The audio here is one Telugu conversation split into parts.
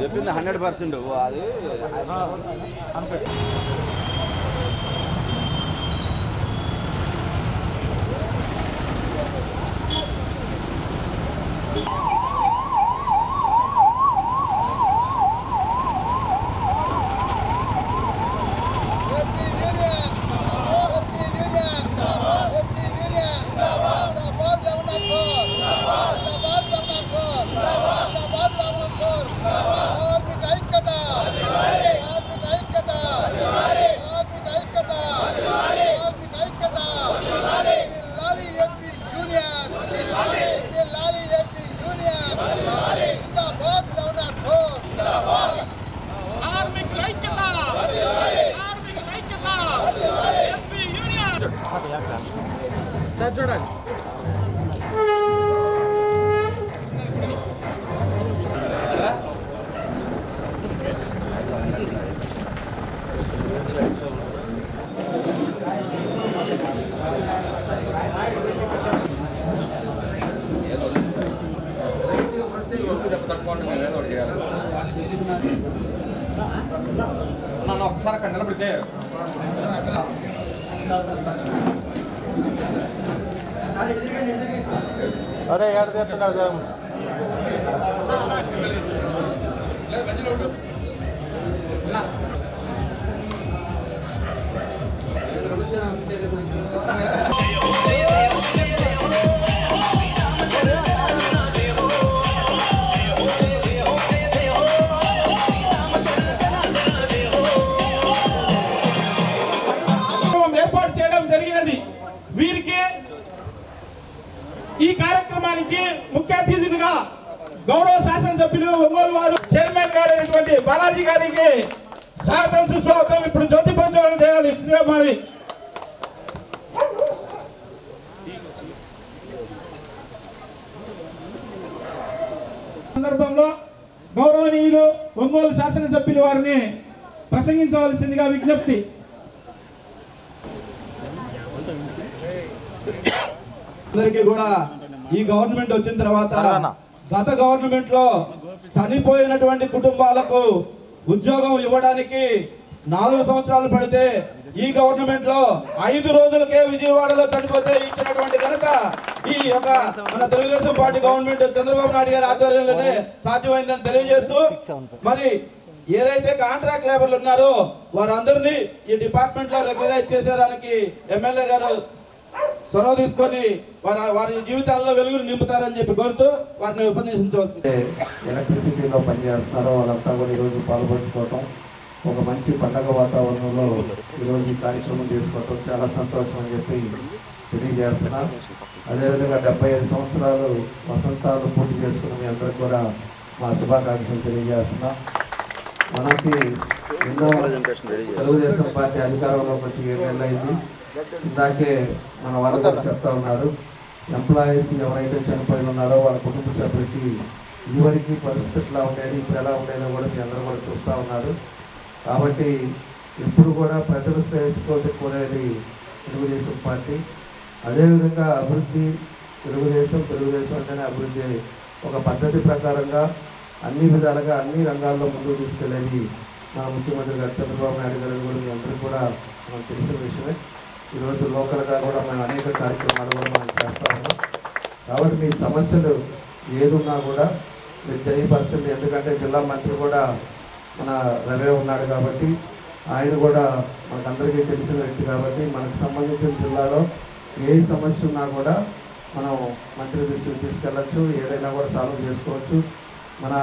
చెప్పింది హండ్రెడ్ పర్సెంట్. అది అనిపిస్తుంది నన్ను ఒకసారి అక్కడ నిలబడితే అరే ఏడు తీస్తున్నారు సందర్భంలో గౌరవనీయులు ఒంగోలు శాసనసభ్యులు వారిని ప్రసంగించవలసిందిగా విజ్ఞప్తి. అందరికీ కూడా ఈ గవర్నమెంట్ వచ్చిన తర్వాత గత గవర్నమెంట్లో చనిపోయినటువంటి కుటుంబాలకు ఉద్యోగం ఇవ్వడానికి నాలుగు సంవత్సరాలు పడితే ఈ గవర్నమెంట్లో ఐదు రోజులకే విజయవాడలో చనిపోతే ఇచ్చినటువంటి కనుక ఈ యొక్క మన తెలుగుదేశం పార్టీ గవర్నమెంట్ చంద్రబాబు నాయుడు గారి ఆధ్వర్యంలోనే సాధ్యమైందని తెలియజేస్తూ మరి ఏదైతే కాంట్రాక్ట్ లేబర్లు ఉన్నారో వారందరినీ ఈ డిపార్ట్మెంట్లో రెగ్యులైజ్ చేసేదానికి ఎమ్మెల్యే గారు చొరవ తీసుకొని వారి వారి జీవితాల్లో వెలుగులు నింపుతారని చెప్పి కోరుతూ వారిని ఉపన్యసించవలసింది ఎలక్ట్రిసిటీలో పనిచేస్తున్నారో వాళ్ళంతా కూడా ఈరోజు పాల్పంచుకోవటం. ఒక మంచి పండగ వాతావరణంలో ఈరోజు ఈ కార్యక్రమం చేసుకోవటం చాలా సంతోషం అని చెప్పి తెలియజేస్తున్నాను అదేవిధంగా డెబ్బై ఐదు సంవత్సరాలు వసంతాలు పూర్తి చేసుకున్న మీ అందరికి కూడా మా శుభాకాంక్షలు తెలియజేస్తున్నా. మనకి ఎన్నో తెలుగుదేశం పార్టీ అధికారంలోకి వచ్చి ఏడు అయింది ఇందాకే మన వాళ్ళు చెప్తా ఉన్నారు ఎంప్లాయీస్ ఎవరైతే చనిపోయి ఉన్నారో వాళ్ళ కుటుంబ సభ్యులకి ఇదివరకు పరిస్థితులు ఎలా ఉండేది ఇప్పుడు ఎలా ఉండేదో కూడా మీ అందరూ కూడా చూస్తూ ఉన్నారు. కాబట్టి ఎప్పుడు కూడా ప్రజలు శ్రేయస్కోటి కోరేది తెలుగుదేశం పార్టీ. అదేవిధంగా అభివృద్ధి తెలుగుదేశం తెలుగుదేశం అంటేనే అభివృద్ధి ఒక పద్ధతి ప్రకారంగా అన్ని విధాలుగా అన్ని రంగాల్లో ముందుకు తీసుకెళ్ళేది మన ముఖ్యమంత్రి గారు చంద్రబాబు నాయుడు గారు కూడా మీ అందరికీ కూడా మనకు తెలిసిన విషయమే. ఈరోజు లోకల్గా కూడా మనం అనేక కార్యక్రమాలు కూడా మనం చేస్తా ఉన్నాం. కాబట్టి మీ సమస్యలు ఏదున్నా కూడా మీరు తెలియపరచండి. ఎందుకంటే జిల్లా మంత్రి కూడా మన రవే ఉన్నాడు కాబట్టి ఆయన కూడా మనకందరికీ తెలిసిన వ్యక్తి కాబట్టి మనకు సంబంధించిన జిల్లాలో ఏ సమస్య ఉన్నా కూడా మనం మంత్రి దృష్టికి తీసుకెళ్ళచ్చు ఏదైనా కూడా సాల్వ్ చేసుకోవచ్చు. మన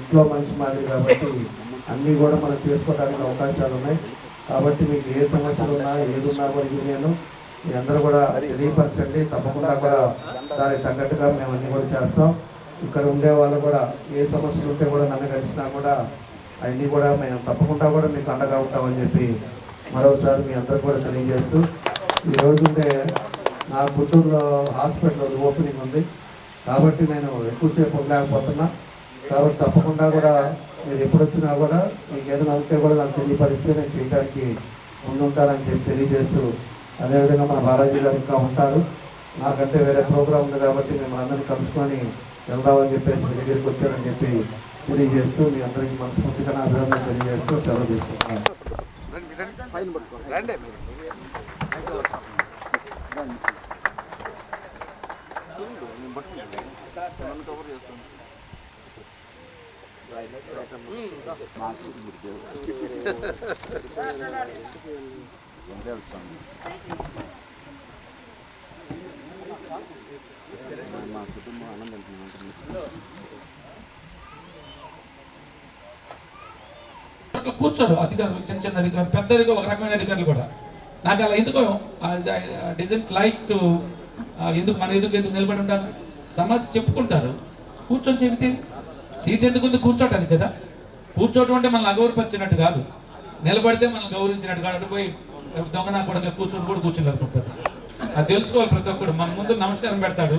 ఇంట్లో మనిషి మాదిరి కాబట్టి అన్నీ కూడా మనం చేసుకోవడానికి అవకాశాలు ఉన్నాయి. కాబట్టి మీకు ఏ సమస్యలు ఉన్నా ఏది ఉన్నా కూడా యూనియన్ మీ అందరూ కూడా తెలియపరచండి. తప్పకుండా కూడా దానికి తగ్గట్టుగా మేము అన్నీ కూడా చేస్తాం. ఇక్కడ ఉండే వాళ్ళు కూడా ఏ సమస్యలు ఉంటే కూడా నన్ను కలిసినా కూడా అవన్నీ కూడా మేము తప్పకుండా కూడా మీకు అండగా ఉంటామని చెప్పి మరోసారి మీ అందరికి కూడా తెలియజేస్తూ ఈరోజు ఉంటే నా పుత్తూరులో హాస్పిటల్ ఓపెనింగ్ ఉంది. కాబట్టి నేను ఎక్కువసేపు ఉండలేకపోతున్నా. కాబట్టి తప్పకుండా కూడా మీరు ఎప్పుడొచ్చినా కూడా మీకు ఏదైనా ఉంటే కూడా నాకు తెలియపరిస్తే నేను చేయడానికి ముందుంటానని చెప్పి తెలియజేస్తూ అదేవిధంగా మన బాలాజీ గారు ఇంకా ఉంటారు. నాకంటే వేరే ప్రోగ్రామ్ ఉంది కాబట్టి మేము అందరినీ కలుసుకొని వెళ్దామని చెప్పేసి మీ దగ్గరికి వచ్చానని చెప్పి తెలియజేస్తూ మీ అందరికీ మనస్ఫూర్తిగా నా తెలియజేస్తూ సెలవు తీసుకుంటున్నాను. మా కుటుంబం ఆనందం దాంట్లో కూర్చోరు అధికారులు చిన్న చిన్న అధికారులు పెద్ద అధికారులు ఒక రకమైన అధికారులు కూడా. నాకు అలా ఎందుకో డిజంట్ లైక్ టు ఎందుకు మన ఎదురు ఎందుకు నిలబడి ఉంటారు సమస్య చెప్పుకుంటారు. కూర్చొని చెబితే సీట్ ఎందుకు ఉంది? కూర్చోటానికి కదా. కూర్చోవటం అంటే మనల్ని అగౌరవపరిచినట్టు కాదు. నిలబడితే మనల్ని గౌరవించినట్టు కాదు. అటు పోయి దొంగ నా కూడా కూర్చొని కూడా కూర్చుని అనుకుంటారు అది తెలుసుకోవాలి ప్రతి ఒక్కడు. మన ముందు నమస్కారం పెడతాడు.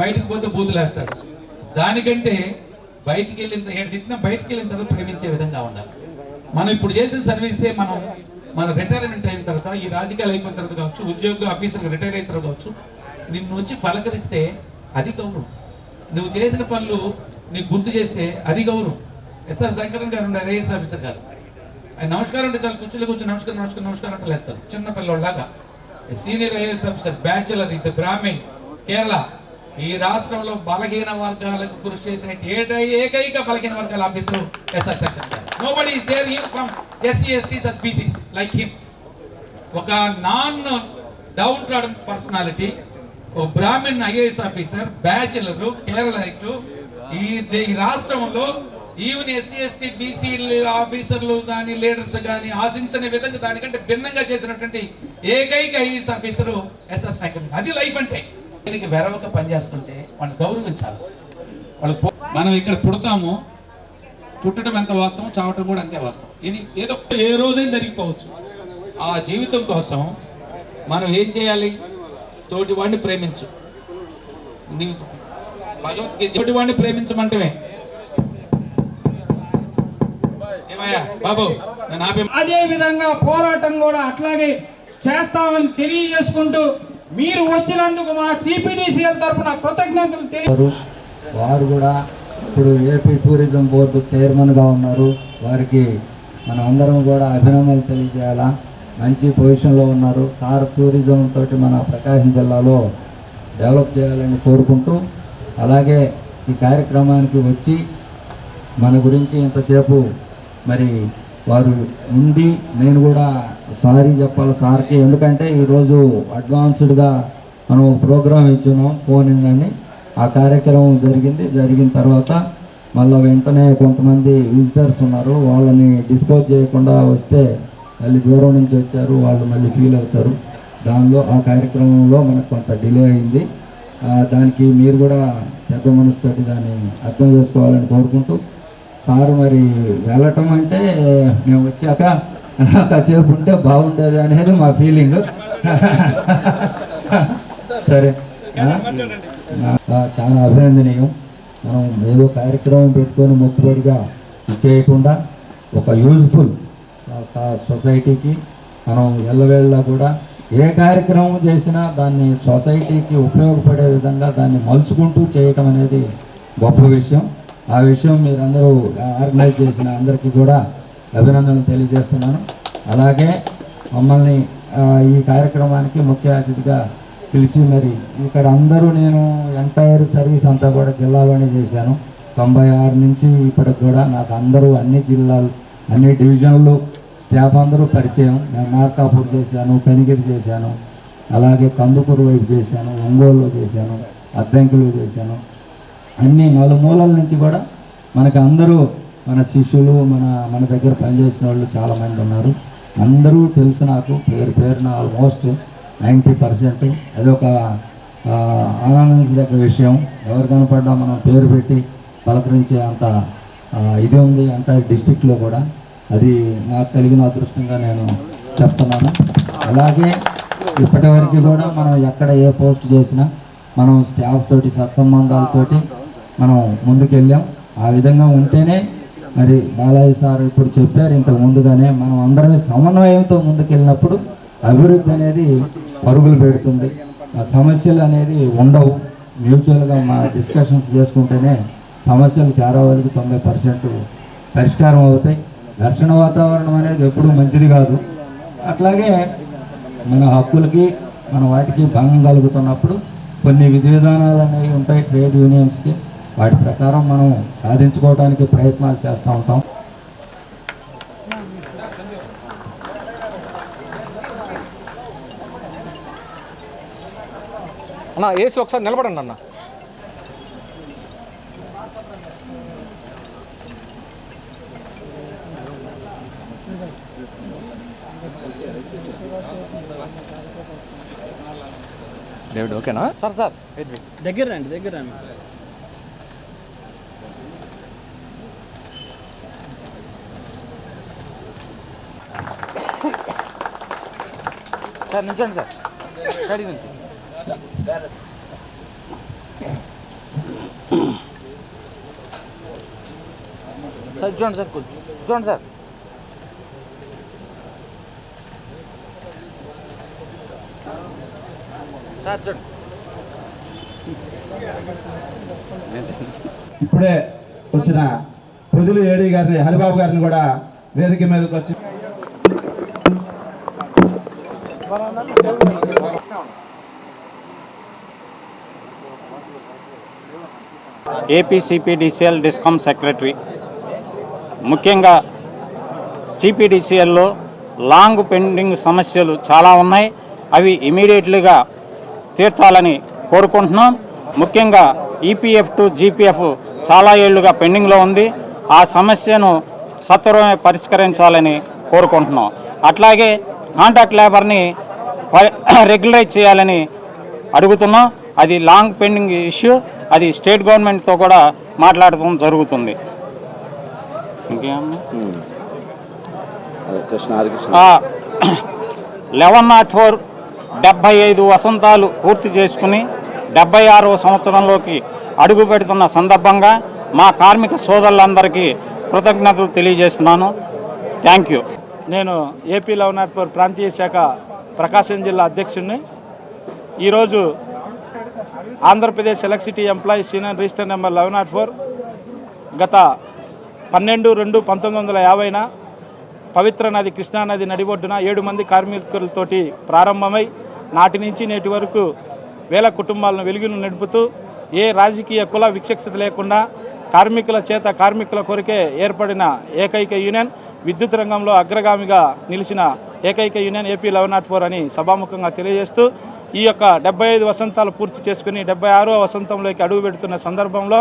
బయటకు పోతే బూతులు వేస్తాడు. దానికంటే బయటికి వెళ్ళిన ఎక్కడ తిట్టినా బయటికి వెళ్ళిన తర్వాత ప్రేమించే విధంగా ఉండాలి. మనం ఇప్పుడు చేసిన సర్వీసే మనం మన రిటైర్మెంట్ అయిన తర్వాత ఈ రాజకీయాలు అయిపోయిన తర్వాత కావచ్చు ఉద్యోగ ఆఫీసర్ రిటైర్ అయిన తర్వాత కావచ్చు నిన్ను వచ్చి పలకరిస్తే అది గౌరవం. నువ్వు చేసిన పనులు నీకు గుర్తు చేస్తే అది గౌరవం. ఎస్ఆర్ శంకరన్ గారు ఉండే ఐఏఎస్ ఆఫీసర్ గారు. ఆయన నమస్కారం అంటే చాలా కూర్చోలే కూర్చొని నమస్కారం నమస్కారం నమస్కారం అంటే లేస్తారు. చిన్న పిల్లవాళ్ళలాగా senior IAS officer bachelor is Brahmin Kerala ఈ రాష్ట్రంలో బలహీన వర్గాలకు కృషి చేసిన ఏట- ఏకైక బలహీన వర్గాల officer SR Shankar Shankar. Nobody is there here from SC STs as BCs like him ఒక నాన్ డౌన్ ట్రాడన్ పర్సనాలిటీ ఓ Brahmin IAS officer bachelor Kerala ఈ ఈ రాష్ట్రంలో ఈవెన్ ఎస్సీ ఎస్టీ బీసీ ఆఫీసర్లు కానీ లీడర్స్ కానీ ఆశించని విధంగా దానికంటే భిన్నంగా చేసినటువంటి ఏకైక ఐఏఎస్ ఆఫీసరు ఎస్ఆర్ నాయకుడు అది లైఫ్ అంటే. దీనికి వెరవక పనిచేస్తుంటే వాళ్ళు గౌరవించాలి. వాళ్ళు మనం ఇక్కడ పుడతాము. పుట్టడం ఎంత వాస్తవం చావటం కూడా అంతే వాస్తవం. ఇది ఏదో ఏ రోజైనా జరిగిపోవచ్చు. ఆ జీవితం కోసం మనం ఏం చేయాలి? తోటి వాడిని ప్రేమించు. నీవు భగవద్గీత తోటి వాడిని ప్రేమించమంటవే. ఏమయ్యా బాబు అదే విధంగా పోరాటం కూడా అట్లాగే చేస్తామని తెలియజేసుకుంటూ మీరు వచ్చినందుకు మా సిపిడిసిఎల్ తరఫున కృతజ్ఞతలు తెలియ ఉన్నారు. వారు కూడా ఇప్పుడు ఏపీ టూరిజం బోర్డు చైర్మన్గా ఉన్నారు. వారికి మనం అందరం కూడా అభినందనలు తెలియజేయాలా? మంచి పొజిషన్లో ఉన్నారు. సార్ టూరిజం తోటి మన ప్రకాశం జిల్లాలో డెవలప్ చేయాలని కోరుకుంటూ అలాగే ఈ కార్యక్రమానికి వచ్చి మన గురించి ఇంతసేపు మరి వారు ఉండి నేను కూడా సారీ చెప్పాలి సార్కి. ఎందుకంటే ఈరోజు అడ్వాన్స్డ్గా మనం ప్రోగ్రామ్ ఇచ్చున్నాం. ఫోన్ అని ఆ కార్యక్రమం జరిగింది. జరిగిన తర్వాత మళ్ళీ వెంటనే కొంతమంది విజిటర్స్ ఉన్నారు. వాళ్ళని డిస్పోజ్ చేయకుండా వస్తే మళ్ళీ దూరం నుంచి వచ్చారు. వాళ్ళు మళ్ళీ ఫీల్ అవుతారు. దానిలో ఆ కార్యక్రమంలో మనకు కొంత డిలే అయింది. దానికి మీరు కూడా పెద్ద మనసుతోటి దాన్ని అర్థం చేసుకోవాలని కోరుకుంటూ సార్ మరి వెళ్ళటం అంటే మేము వచ్చాక కాసేపు ఉంటే బాగుండేది అనేది మా ఫీలింగ్ సరే. చాలా అభినందనీయం. మనం ఏదో కార్యక్రమం పెట్టుకొని మొక్కుబడిగా చేయకుండా ఒక యూజ్ఫుల్ సొసైటీకి మనం ఎల్లవేళ్ళ కూడా ఏ కార్యక్రమం చేసినా దాన్ని సొసైటీకి ఉపయోగపడే విధంగా దాన్ని మలుచుకుంటూ చేయటం అనేది గొప్ప విషయం. ఆ విషయం మీరందరూ ఆర్గనైజ్ చేసిన అందరికీ కూడా అభినందనలు తెలియజేస్తున్నాను. అలాగే మమ్మల్ని ఈ కార్యక్రమానికి ముఖ్య అతిథిగా పిలిచి మరి ఇక్కడ అందరూ నేను ఎంటైర్ సర్వీస్ అంతా కూడా జిల్లాలోనే చేశాను. తొంభై ఆరు నుంచి ఇప్పటికి కూడా నాకు అందరూ అన్ని జిల్లాలు అన్ని డివిజన్లు స్టాఫ్ అందరూ పరిచయం. నేను మార్కాపూర్ చేశాను పెనిగిరి చేశాను. అలాగే కందుకూరు వైపు చేశాను ఒంగోలులో చేశాను అద్దంకిలో చేశాను. అన్ని నలుమూలల నుంచి కూడా మనకు అందరూ మన శిష్యులు మన మన దగ్గర పనిచేసిన వాళ్ళు చాలామంది ఉన్నారు. అందరూ తెలుసు నాకు పేరు పేరున ఆల్మోస్ట్ నైంటీ పర్సెంట్. అదొక ఆనందించదగ్గ విషయం. ఎవరు కనపడ్డా మనం పేరు పెట్టి పలకరించే అంత ఇది ఉంది అంత డిస్టిక్లో కూడా. అది నాకు కలిగిన అదృష్టంగా నేను చెప్తున్నాను. అలాగే ఇప్పటి వరకు కూడా మనం ఎక్కడ ఏ పోస్ట్ చేసినా మనం స్టాఫ్ తోటి సత్సంబంధాలతోటి మనం ముందుకెళ్ళాం. ఆ విధంగా ఉంటేనే మరి బాలయ్య సార్ ఇప్పుడు చెప్పారు ఇంతకు ముందుగానే మనం అందరమే సమన్వయంతో ముందుకెళ్ళినప్పుడు అభివృద్ధి అనేది పరుగులు పెడుతుంది. ఆ సమస్యలు అనేది ఉండవు. మ్యూచువల్గా మా డిస్కషన్స్ చేసుకుంటేనే సమస్యలు చాలా వరకు తొంభై పర్సెంట్ పరిష్కారం అవుతాయి. ఘర్షణ వాతావరణం అనేది ఎప్పుడూ మంచిది కాదు. అట్లాగే మన హక్కులకి మన వాటికి భంగం కలుగుతున్నప్పుడు కొన్ని విధి విధానాలు అనేవి ఉంటాయి. ట్రేడ్ యూనియన్స్కి. వాటి ప్రకారం మనం సాధించుకోవడానికి ప్రయత్నాలు చేస్తూ ఉంటాం. అన్న వేసి ఒకసారి నిలబడండి అన్న. డేవిడ్ ఓకేనా? Sir sir. దగ్గర రండి దగ్గర రండి సార్ నుంచండి సార్. సైడ్ నుంచి సార్ చూడండి సార్ కొంచెం చూడండి సార్ సార్ చూడండి ఇప్పుడే వచ్చిన పొదులు ఏడి గారిని హరిబాబు గారిని కూడా వేదిక మీదకి వచ్చి ఏపీసీపీడీసీఎల్ డిస్కామ్ సెక్రటరీ ముఖ్యంగా సిపిడిసిఎల్లో లాంగ్ పెండింగ్ సమస్యలు చాలా ఉన్నాయి. అవి ఇమీడియట్లీగా తీర్చాలని కోరుకుంటున్నాం. ముఖ్యంగా ఈపీఎఫ్ టు జీపీఎఫ్ చాలా ఏళ్ళుగా పెండింగ్లో ఉంది. ఆ సమస్యను సత్వరమే పరిష్కరించాలని కోరుకుంటున్నాం. అట్లాగే కాంట్రాక్ట్ లేబర్ని రెగ్యులరైజ్ చేయాలని అడుగుతున్నాం. అది లాంగ్ పెండింగ్ ఇష్యూ అది స్టేట్ గవర్నమెంట్తో కూడా మాట్లాడటం జరుగుతుంది. లెవెన్ నాట్ ఫోర్ డెబ్బై ఐదు వసంతాలు పూర్తి చేసుకుని డెబ్బై ఆరవ సంవత్సరంలోకి అడుగు పెడుతున్న సందర్భంగా మా కార్మిక సోదరులందరికీ కృతజ్ఞతలు తెలియజేస్తున్నాను. థ్యాంక్ యూ నేను ఏపీ లవ్ నాట్ ఫోర్ ప్రాంతీయ శాఖ ప్రకాశం జిల్లా అధ్యక్షుడిని ఈరోజు Andhra Pradesh electricity employees union register number eleven naught four. గత పన్నెండు రెండు పంతొమ్మిది వందల యాభైన పవిత్ర నది కృష్ణానది నడిబొడ్డున ఏడు మంది కార్మికులతోటి ప్రారంభమై నాటి నుంచి నేటి వరకు వేల కుటుంబాలను వెలుగును నడుపుతూ ఏ రాజకీయ కుల విక్షక్షత లేకుండా కార్మికుల చేత కార్మికుల కొరకే ఏర్పడిన ఏకైక యూనియన్ విద్యుత్ రంగంలో అగ్రగామిగా నిలిచిన ఏకైక union AP eleven naught four అని సభాముఖంగా తెలియజేస్తూ ఈ యొక్క డెబ్బై ఐదు వసంతాలు పూర్తి చేసుకుని డెబ్బై ఆరో వసంతంలోకి అడుగు పెడుతున్న సందర్భంలో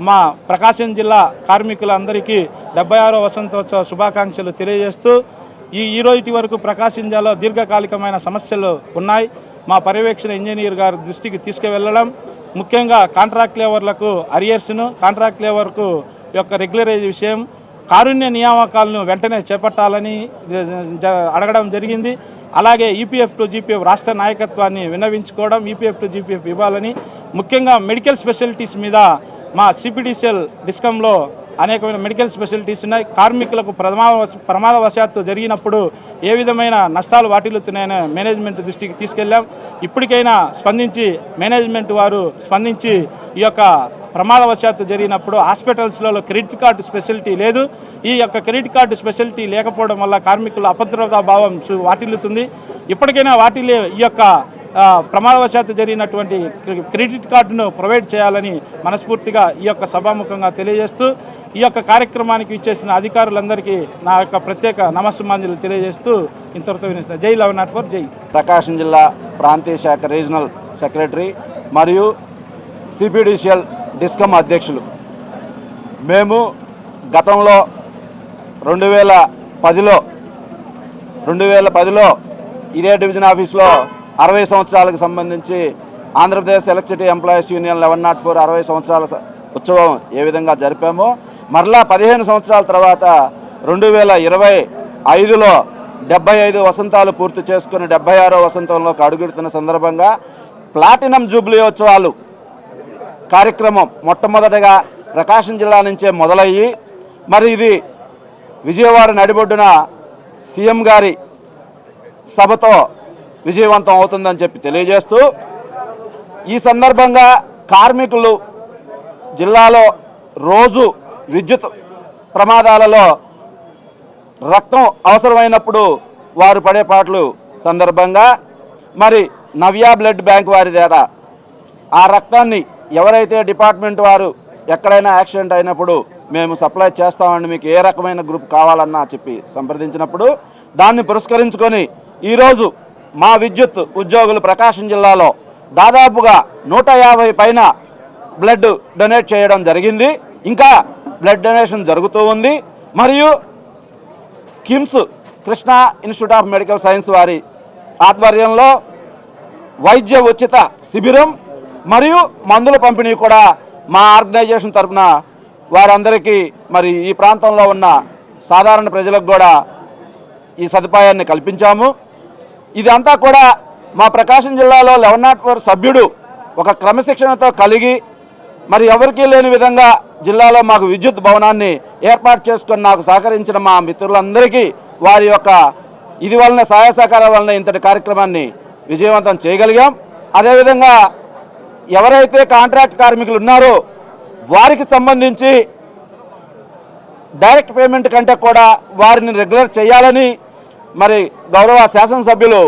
మా ప్రకాశం జిల్లా కార్మికులందరికీ డెబ్బై ఆరో వసంతోత్సవ శుభాకాంక్షలు తెలియజేస్తూ ఈ ఈ రోజు వరకు ప్రకాశం జిల్లాలో దీర్ఘకాలికమైన సమస్యలు ఉన్నాయి. మా పర్యవేక్షణ ఇంజనీర్ గారి దృష్టికి తీసుకువెళ్ళడం ముఖ్యంగా కాంట్రాక్ట్ లేబర్లకు అరియర్స్ను కాంట్రాక్ట్ లేబర్కు యొక్క రెగ్యులరైజ్ విషయం కారుణ్య నియామకాలను వెంటనే చేపట్టాలని అడగడం జరిగింది. అలాగే ఈపీఎఫ్ టు జీపీఎఫ్ రాష్ట్ర నాయకత్వాన్ని విన్నవించుకోవడం ఈపీఎఫ్ టు జీపీఎఫ్ ఇవ్వాలని ముఖ్యంగా మెడికల్ స్పెషాలిటీస్ మీద మా సిపిడిసిఎల్ డిస్కంలో అనేకమైన మెడికల్ స్పెషాలిటీస్ ఉన్నాయి. కార్మికులకు ప్రమాద ప్రమాదవశాత్తు జరిగినప్పుడు ఏ విధమైన నష్టాలు వాటిల్లుతున్నాయని మేనేజ్మెంట్ దృష్టికి తీసుకెళ్ళాం ఇప్పటికైనా స్పందించి మేనేజ్మెంట్ వారు స్పందించి ఈ యొక్క ప్రమాదవశాత్తు జరిగినప్పుడు హాస్పిటల్స్లలో క్రెడిట్ కార్డు స్పెషాలిటీ లేదు. ఈ యొక్క క్రెడిట్ కార్డు స్పెషాలిటీ లేకపోవడం వల్ల కార్మికుల అభద్రతా భావం వాటిల్లుతుంది. ఇప్పటికైనా వాటిల్లే ఈ యొక్క ప్రమాదవశాత్తు జరిగినటువంటి క్రెడిట్ కార్డును ప్రొవైడ్ చేయాలని మనస్ఫూర్తిగా ఈ యొక్క సభాముఖంగా తెలియజేస్తూ ఈ యొక్క కార్యక్రమానికి ఇచ్చేసిన అధికారులందరికీ నా యొక్క ప్రత్యేక నమస్సుమాంజలు తెలియజేస్తూ ఇంతటితో వినిస్తున్నా జై లెవెన్ నాట్ ఫోర్ జై. ప్రకాశం జిల్లా ప్రాంతీయ శాఖ రీజనల్ సెక్రటరీ మరియు సిపిడిసిఎల్ డిస్కమ్ అధ్యక్షులు. మేము గతంలో రెండు వేల పదిలో రెండు వేల పదిలో ఇదే డివిజన్ ఆఫీస్లో అరవై సంవత్సరాలకు సంబంధించి Andhra Pradesh electricity employees union eleven naught four అరవై సంవత్సరాల ఉత్సవం ఏ విధంగా జరిపామో మరలా పదిహేను సంవత్సరాల తర్వాత రెండు వేల ఇరవై ఐదులో డెబ్బై ఐదు వసంతాలు పూర్తి చేసుకుని డెబ్బై ఆరో వసంతంలోకి అడుగుడుతున్న సందర్భంగా ప్లాటినం జూబ్లీ ఉత్సవాలు కార్యక్రమం మొట్టమొదటగా ప్రకాశం జిల్లా నుంచే మొదలయ్యి మరి ఇది విజయవాడ నడిబొడ్డున సీఎం గారి సభతో విజయవంతం అవుతుందని చెప్పి తెలియజేస్తూ ఈ సందర్భంగా కార్మికులు జిల్లాలో రోజు విద్యుత్ ప్రమాదాలలో రక్తం అవసరమైనప్పుడు వారు పడే పాటలు సందర్భంగా మరి నవ్యా బ్లడ్ బ్యాంక్ వారి ద్వారా ఆ రక్తాన్ని ఎవరైతే డిపార్ట్మెంట్ వారు ఎక్కడైనా యాక్సిడెంట్ అయినప్పుడు మేము సప్లై చేస్తామండి మీకు ఏ రకమైన గ్రూప్ కావాలన్నా చెప్పి సంప్రదించినప్పుడు దాన్ని పురస్కరించుకొని ఈరోజు మా విద్యుత్ ఉద్యోగులు ప్రకాశం జిల్లాలో దాదాపుగా నూట యాభై పైన బ్లడ్ డొనేట్ చేయడం జరిగింది. ఇంకా బ్లడ్ డొనేషన్ జరుగుతూ ఉంది. మరియు KIMS Krishna institute of medical science వారి ఆధ్వర్యంలో వైద్య ఉచిత శిబిరం మరియు మందుల పంపిణీ కూడా మా ఆర్గనైజేషన్ తరఫున వారందరికీ మరి ఈ ప్రాంతంలో ఉన్న సాధారణ ప్రజలకు కూడా ఈ సదుపాయాన్ని కల్పించాము. ఇదంతా కూడా మా ప్రకాశం జిల్లాలో లెవెన్ నాట్ ఫోర్ సభ్యుడు ఒక క్రమశిక్షణతో కలిగి మరి ఎవరికీ లేని విధంగా జిల్లాలో మాకు విద్యుత్ భవనాన్ని ఏర్పాటు చేసుకొని నాకు సహకరించిన మా మిత్రులందరికీ వారి యొక్క ఇది వలన సహాయ సహకారం వలన ఇంతటి కార్యక్రమాన్ని విజయవంతం చేయగలిగాం. అదేవిధంగా ఎవరైతే కాంట్రాక్ట్ కార్మికులు ఉన్నారో వారికి సంబంధించి డైరెక్ట్ పేమెంట్ కంటే కూడా వారిని రెగ్యులర్ చేయాలని మరి గౌరవ శాసనసభ్యులు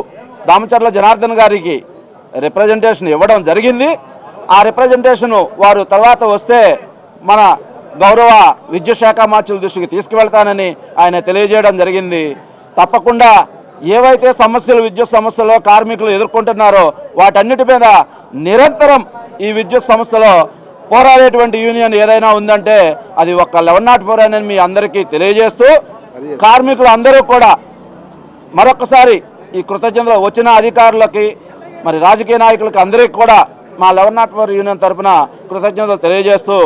దామచర్ల జనార్దన్ గారికి రిప్రజెంటేషన్ ఇవ్వడం జరిగింది. ఆ రిప్రజెంటేషన్ వారు తర్వాత వస్తే మన గౌరవ విద్యుత్ శాఖ మార్చుల దృష్టికి తీసుకువెళ్తానని ఆయన తెలియజేయడం జరిగింది. తప్పకుండా ఏవైతే సమస్యలు విద్యుత్ సమస్యలో కార్మికులు ఎదుర్కొంటున్నారో వాటన్నిటి మీద నిరంతరం ఈ విద్యుత్ సమస్యలో పోరాడేటువంటి యూనియన్ ఏదైనా ఉందంటే అది ఒక లెవెన్ నాట్ ఫోర్ అని మీ అందరికీ తెలియజేస్తూ కార్మికులు అందరూ కూడా మరొకసారి ఈ కృతజ్ఞతలు వచ్చిన అధికారులకి మరి రాజకీయ నాయకులకి అందరికీ కూడా మా లెవెన్ నాట్ ఫోర్ యూనియన్ తరఫున కృతజ్ఞతలు తెలియజేస్తూ